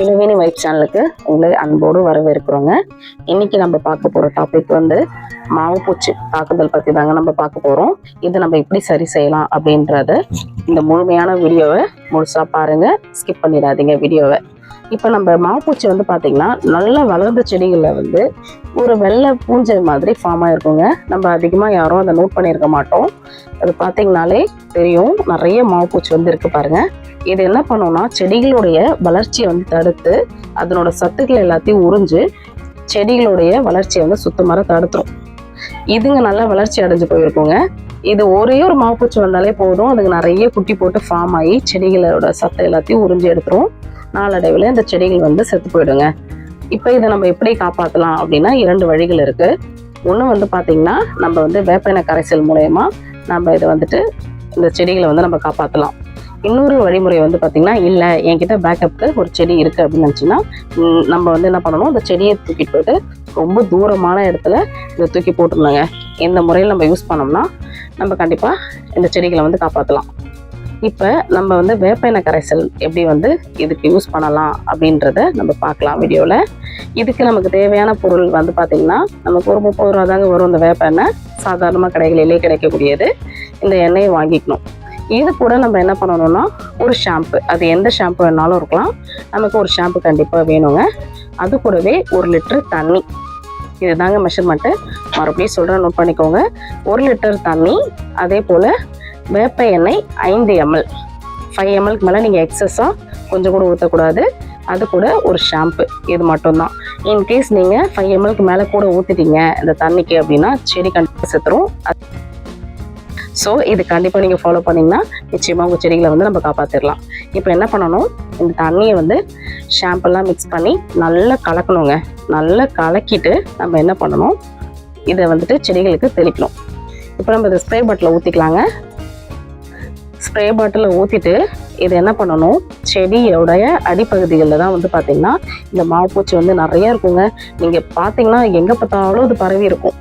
Ilaveni vibe சேனலுக்கு உங்களை அன்போடு வரவேற்கிறோங்க. இன்னைக்கு நம்ம பார்க்க போகிற டாபிக் வந்து மாவு பூச்சி தாக்குதல் பற்றி தாங்க நம்ம பார்க்க போகிறோம் இது நம்ம எப்படி சரி செய்யலாம் அப்படின்றத இந்த முழுமையான வீடியோவை முழுசாக பாருங்க. ஸ்கிப் பண்ணிடாதீங்க வீடியோவை. இப்போ நம்ம மாவுப்பூச்சி வந்து பார்த்தீங்கன்னா நல்லா வளர்ந்த செடிகளில் வந்து ஒரு வெள்ளை பூஞ்சை மாதிரி ஃபார்ம் ஆகிருக்குங்க நம்ம அதிகமாக யாரும் அதை நோட் பண்ணியிருக்க மாட்டோம். அது பார்த்தீங்கனாலே தெரியும் நிறைய மாவுப்பூச்சி வந்து இருக்குது பாருங்கள் இது என்ன பண்ணும்னா செடிகளுடைய வளர்ச்சியை வந்து தடுத்து அதனோட சத்துக்கள் எல்லாத்தையும் உறிஞ்சு செடிகளுடைய வளர்ச்சியை வந்து சுத்தமாக தடுத்துரும். இதுங்க நல்லா வளர்ச்சி அடைஞ்சு போயிருக்குங்க. இது ஒரே ஒரு மாவுப்பூச்சி வந்தாலே போதும். அதுக்கு நிறைய குட்டி போட்டு ஃபார்ம் ஆகி செடிகளோட சத்தை எல்லாத்தையும் உறிஞ்சி எடுத்துரும். நாளடைவில் இந்த செடிகள் வந்து செத்து போயிடுங்க. இப்போ இதை நம்ம எப்படி காப்பாற்றலாம் அப்படின்னா இரண்டு வழிகள் இருக்கு. ஒன்று வந்து பார்த்தீங்கன்னா நம்ம வந்து வேப்பெண்ணெய் கரைசல் மூலயமா நம்ம இதை வந்துட்டு இந்த செடிகளை வந்து நம்ம காப்பாற்றலாம் இன்னொரு வழிமுறை வந்து பார்த்தீங்கன்னா இல்லை என்கிட்ட பேக்கப்புக்கு ஒரு செடி இருக்குது அப்படின்னு நினச்சின்னா நம்ம வந்து என்ன பண்ணணும் அந்த செடியை தூக்கிட்டு போயிட்டு ரொம்ப தூரமான இடத்துல இதை தூக்கி போட்டுருந்தாங்க இந்த முறையில் நம்ம யூஸ் பண்ணோம்னா நம்ம கண்டிப்பாக இந்த செடிகளை வந்து காப்பாற்றலாம் இப்போ நம்ம வந்து வேப்ப எண்ணெய் கரைசல் எப்படி வந்து இதுக்கு யூஸ் பண்ணலாம் அப்படின்றத நம்ம பார்க்கலாம் வீடியோவில் இதுக்கு நமக்கு தேவையான பொருள் வந்து பார்த்திங்கன்னா நமக்கு ஒரு முப்பது ரூபா தாங்க வரும் இந்த வேப்ப எண்ணெய் சாதாரணமாக கடைகளிலே கிடைக்கக்கூடியது. இந்த எண்ணெயை வாங்கிக்கணும். இது கூட நம்ம என்ன பண்ணணும்னா ஒரு ஷாம்பு அது எந்த ஷாம்பு வேணாலும் இருக்கலாம். நமக்கு ஒரு ஷாம்பு கண்டிப்பாக வேணுங்க. அது கூடவே ஒரு லிட்டர் தண்ணி. இதுதாங்க மெஷர்மெண்ட்டு மறுபடியும் சொல்கிறேன் நோட் பண்ணிக்கோங்க. ஒரு லிட்டர் தண்ணி அதே போல் வேப்ப எண்ணெய் ஐந்து எம்எல். ஃபைவ் எம்எல்க்கு மேலே நீங்கள் எக்ஸஸாக கொஞ்சம் கூட ஊற்றக்கூடாது அது கூட ஒரு ஷாம்பு இது மட்டும்தான். இன்கேஸ் நீங்கள் ஃபைவ் எம்எல்க்கு மேலே கூட ஊற்றிட்டீங்க இந்த தண்ணிக்கு அப்படின்னா செடி கண்டிப்பாக செத்துரும். ஸோ இது கண்டிப்பாக நீங்கள் ஃபாலோ பண்ணிங்கன்னா நிச்சயமாக உங்கள் செடிகளை வந்து நம்ம காப்பாற்றிடலாம் இப்போ என்ன பண்ணணும்? இந்த தண்ணியை வந்து ஷாம்பெல்லாம் மிக்ஸ் பண்ணி நல்லா கலக்கணுங்க. நல்லா கலக்கிட்டு நம்ம என்ன பண்ணணும்? இதை வந்துட்டு செடிகளுக்கு தெளிக்கணும். இப்போ நம்ம இதை ஸ்ப்ரே பாட்டில் ஊற்றிக்கலாங்க ஸ்ப்ரே பாட்டில் ஊற்றிட்டு இது என்ன பண்ணணும்? செடியோடைய அடிப்பகுதிகளில் தான் வந்து பார்த்திங்கன்னா இந்த மாவுப்பூச்சி வந்து நிறையா இருக்குங்க. நீங்கள் பார்த்தீங்கன்னா எங்கே பார்த்தாலும் இது பரவி இருக்கும்.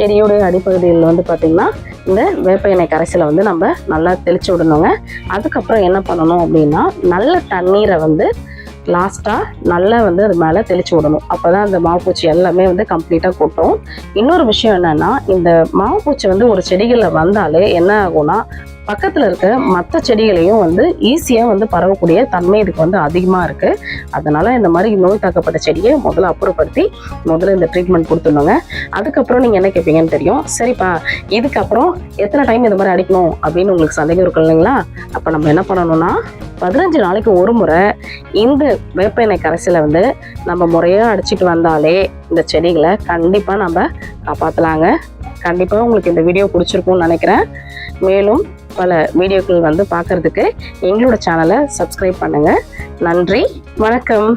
செடியுடைய அடிப்பகுதியில் வந்து பார்த்திங்கன்னா இந்த வேப்ப எண்ணெய் கரைசலை வந்து நம்ம நல்லா தெளித்து விடணுங்க. அதுக்கப்புறம் என்ன பண்ணணும் அப்படின்னா நல்ல தண்ணீரை வந்து லாஸ்ட்டாக நல்லா வந்து அது மேலே தெளிச்சு விடணும். அப்போ தான் அந்த மாவுப்பூச்சி எல்லாமே வந்து கம்ப்ளீட்டாக கொட்டும். இன்னொரு விஷயம் என்னென்னா இந்த மாவுப்பூச்சி வந்து ஒரு செடிகளில் வந்தாலே என்ன ஆகும்னா பக்கத்தில் இருக்க மற்ற செடிகளையும் வந்து ஈஸியாக வந்து பரவக்கூடிய தன்மை இதுக்கு வந்து அதிகமாக இருக்குது அதனால் இந்த மாதிரி நோய் தாக்கப்பட்ட செடியை முதல்ல அப்புறப்படுத்தி முதல்ல இந்த ட்ரீட்மெண்ட் கொடுத்துடணுங்க. அதுக்கப்புறம் நீங்கள் என்ன கேட்பீங்கன்னு தெரியும். சரிப்பா இதுக்கப்புறம் எத்தனை டைம் இந்த மாதிரி அடிக்கணும் அப்படின்னு உங்களுக்கு சந்தேகம் இருக்கும் இல்லைங்களா? அப்போ நம்ம என்ன பண்ணணும்னா பதினஞ்சு நாளைக்கு ஒரு முறை இந்த வேப்ப எண்ணெய் கரைசலை வந்து நம்ம முறையாக அடிச்சுட்டு வந்தாலே இந்த செடிகளை கண்டிப்பாக நம்ம காப்பாற்றலாங்க கண்டிப்பாக உங்களுக்கு இந்த வீடியோ பிடிச்சிருக்கும்னு நினைக்கிறேன். மேலும் பல வீடியோக்கள் வந்து பார்க்கறதுக்கு எங்களோட சேனலை சப்ஸ்கிரைப் பண்ணுங்கள் நன்றி வணக்கம்.